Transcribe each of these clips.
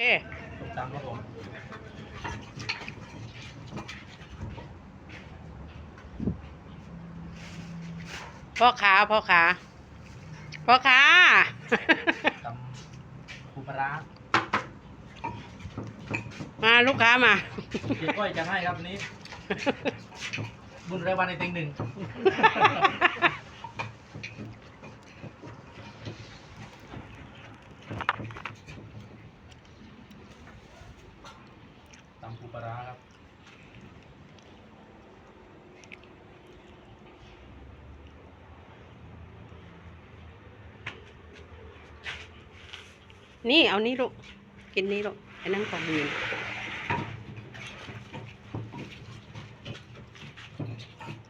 เคส้มตำครับผมพ่อขาพ่อขาพ่อขาตำปูปลาร้ามาลูกค้ามาเจ๊ก้อยจะให้ครับวันนี้ บุญรายวันในเต็งหนึ่งำปูปลาร้าครับ นี่เอานี่ลูก กินนี่ลูกไอ้นั่นของมีน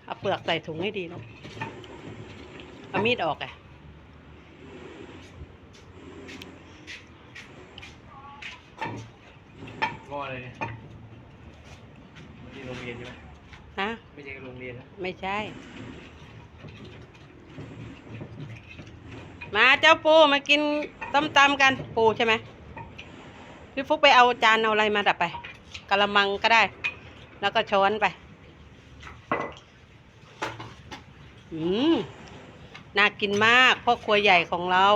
เอาเปลือกใส่ถุงให้ดีลูกเอามีดออกอะงอเลยเนี่ย ไม่ใช่โรงเรียนใช่ไหมฮะ ไม่ใช่โรงเรียนนะไม่ใช่ มาเจ้าปูมากินต้มตำกันปูใช่ไหมพี่ฟุกไปเอาจานเอาอะไรมาดับไปกะละมังก็ได้ แล้วก็ช้อนไป อืม น่ากินมากพ่อครัวใหญ่ของเรา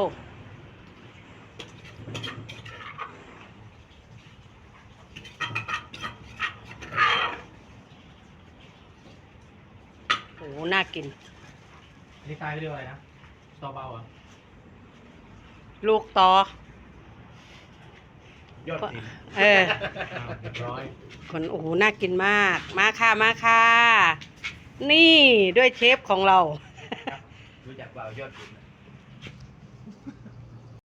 อ้โหน่ากินอันนี่ตายไปเรียกว่าอะไรนะตอเบาเหรอะลูกต่อยอดตินเออ เรียบร้อยคนโอ้โหน่ากินมาก มาค่ะมาค่ะ นี่ด้วยเชฟของเรา รู้จักเปล่ายอดติน